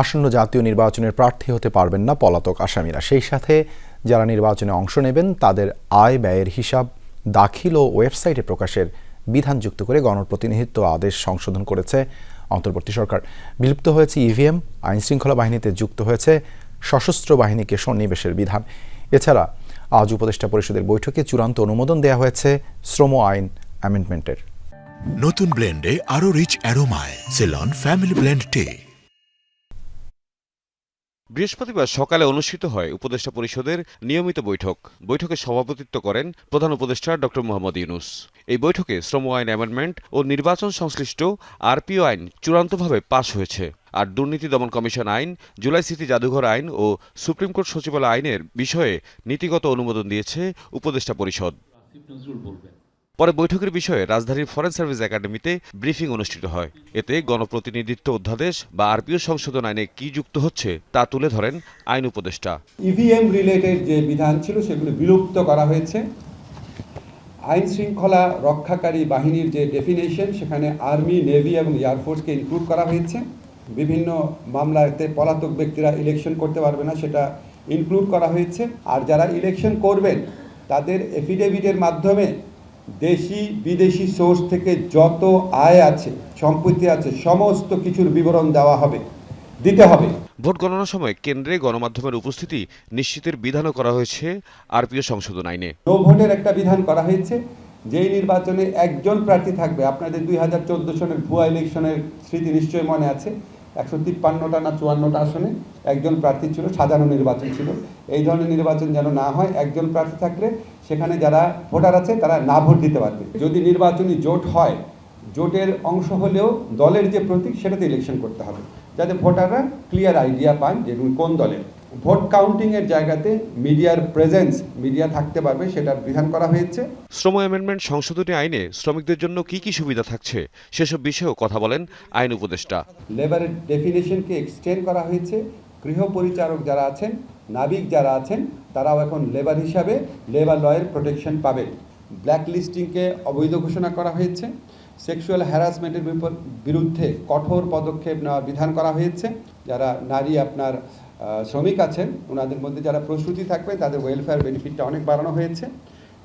আসন্ন জাতীয় নির্বাচনের প্রার্থী হতে পারবেন না পলাতক আসামিরা। সেই সাথে যারা নির্বাচনে অংশ নেবেন, তাদের আয় ব্যয়ের হিসাব দাখিল ও ওয়েবসাইটে প্রকাশের বিধান যুক্ত করে গণপ্রতিনিধিত্ব আদেশ সংশোধন করেছে অন্তর্বর্তী সরকার। বিলুপ্ত হয়েছে ইভিএম, আইনশৃঙ্খলা বাহিনীতে যুক্ত হয়েছে সশস্ত্র বাহিনীকে সন্নিবেশের বিধান। এছাড়া আজ উপদেষ্টা পরিষদের বৈঠকে চূড়ান্ত অনুমোদন দেওয়া হয়েছে শ্রম আইন অ্যামেন্ডমেন্টের। নতুন ব্লেন্ডে আরও রিচ অ্যারোমায়, সেলন, ফ্যামিলি ব্লেন্ড টে। বৃহস্পতিবার সকালে অনুষ্ঠিত হয় উপদেষ্টা পরিষদের নিয়মিত বৈঠক। বৈঠকে সভাপতিত্ব করেন প্রধান উপদেষ্টা ড মোহাম্মদ ইউনুস। এই বৈঠকে শ্রম আইন অ্যামেন্ডমেন্ট ও নির্বাচন সংশ্লিষ্ট আরপিও আইন চূড়ান্তভাবে পাশ হয়েছে আর দুর্নীতি দমন কমিশন আইন, জুলাই স্মৃতি জাদুঘর আইন ও সুপ্রিম কোর্ট সচিবালয় আইনের বিষয়ে নীতিগত অনুমোদন দিয়েছে উপদেষ্টা পরিষদ। পরে বৈঠকের বিষয়ে রাজধানীর ফরেন সার্ভিস একাডেমিতে ব্রিফিং অনুষ্ঠিত হয়। এতে গণপ্রতিনিধিত্ব অধ্যাদেশ বা আরপিও সংশোধন আইনে কি যুক্ত হচ্ছে তা তুলে ধরেন আইন উপদেষ্টা। ইভিএম রিলেটেড যে বিধান ছিল, সেগুলো বিলুপ্ত করা হয়েছে। আইন শৃঙ্খলা রক্ষাকারী বাহিনীর যে ডেফিনেশন সেখানে আর্মি নেভি এবং এয়ারফোর্সকে ইনক্লুড করা হয়েছে। বিভিন্ন মামলাতে পলাতক ব্যক্তিরা ইলেকশন করতে পারবে না, সেটা ইনক্লুড করা হয়েছে। আর যারা ইলেকশন করবেন, তাদের এফিডেভিটের মাধ্যমে দেশি বিদেশি সোর্স থেকে যত আয় আছে সম্পত্তি আছে সমস্ত কিছুর বিবরণ দেওয়া হবে দিতে হবে। ভোট গণনার সময় কেন্দ্রে গণমাধ্যমের উপস্থিতি নিশ্চিতের বিধানও করা হয়েছে আরপিও সংশোধন আইনে। নো ভোটের একটা বিধান করা হয়েছে যেই নির্বাচনে একজন প্রার্থী থাকবে আপনাদের দুই হাজার চোদ্দ সনের ভুয়া ইলেকশনের স্মৃতি নিশ্চয়ই মনে আছে একশো তিপ্পান্নটা না চুয়ান্নটা আসনে একজন প্রার্থী ছিল, সাধারণ নির্বাচন ছিল। এই ধরনের নির্বাচন যেন না হয়, একজন প্রার্থী থাকলে সেখানে যারা ভোটার আছে তারা না ভোট দিতে পারবে। যদি নির্বাচনী জোট হয়, জোটের অংশ হলেও দলের যে প্রতীক সেটাতে ইলেকশন করতে হবে, যাতে ভোটাররা ক্লিয়ার আইডিয়া পান যে কোন দলের। ভোট কাউন্টিংয়ের জায়গাতে মিডিয়ার প্রেজেন্স মিডিয়া থাকতে পারবে সেটার বিধান করা হয়েছে। শ্রম অ্যামেন্ডমেন্ট সংশোধনী আইনে শ্রমিকদের জন্য কি কি সুবিধা থাকছে সেসব বিষয়েও কথা বলেন আইন উপদেষ্টা। লেবারের ডেফিনেশনকে এক্সটেন্ড করা হয়েছে। গৃহ পরিচারক যারা আছেন নাবিক যারা আছেন তারাও এখন লেবার হিসাবে লেবার লয়ের প্রোটেকশন পাবেন ব্ল্যাক লিস্টিংকে অবৈধ ঘোষণা করা হয়েছে। সেক্সুয়াল হ্যারাসমেন্টের বিরুদ্ধে কঠোর পদক্ষেপ নেওয়ার বিধান করা হয়েছে। যারা নারী আপনার শ্রমিক আছেন ওনাদের মধ্যে যারা প্রস্তুতি থাকবে তাদের ওয়েলফেয়ার বেনিফিটটা অনেক বাড়ানো হয়েছে।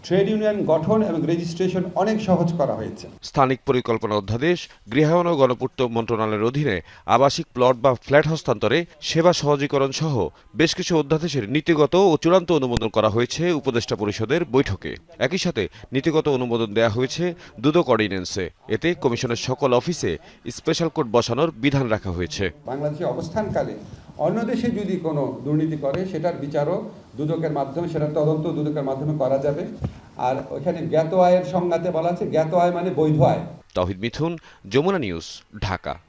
ট্রেড ইউনিয়ন গঠন এবং রেজিস্ট্রেশন অনেক সহজ করা হয়েছে। স্থানিক পরিকল্পনা অধ্যাদেশ গৃহায়ন ও গণপূর্ত মন্ত্রণালয়ের অধীনে আবাসিক প্লট বা ফ্ল্যাট হস্তান্তরে সেবা সহজীকরণ সহ বেশ কিছু অধ্যাদেশের নীতিগত ও চূড়ান্ত অনুমোদন করা হয়েছে উপদেষ্টা পরিষদের বৈঠকে। একই সাথে নীতিগত অনুমোদন দেওয়া হয়েছে দুদক অর্ডিন্যান্সে। এতে কমিশনের সকল অফিসে স্পেশাল কোর্ট বসানোর বিধান রাখা হয়েছে। বাংলাদেশে অবস্থানকালে অন্য দেশে যদি কোনো দুর্নীতি করে, সেটার বিচারও দুদকের মাধ্যমে, সেটার তদন্ত দুদকের মাধ্যমে করা যাবে। আর ওখানে জ্ঞাত আয়ের সংজ্ঞাতে বলা আছে, জ্ঞাত আয় মানে বৈধ আয়। তহিদ মিথুন, যমুনা নিউজ, ঢাকা।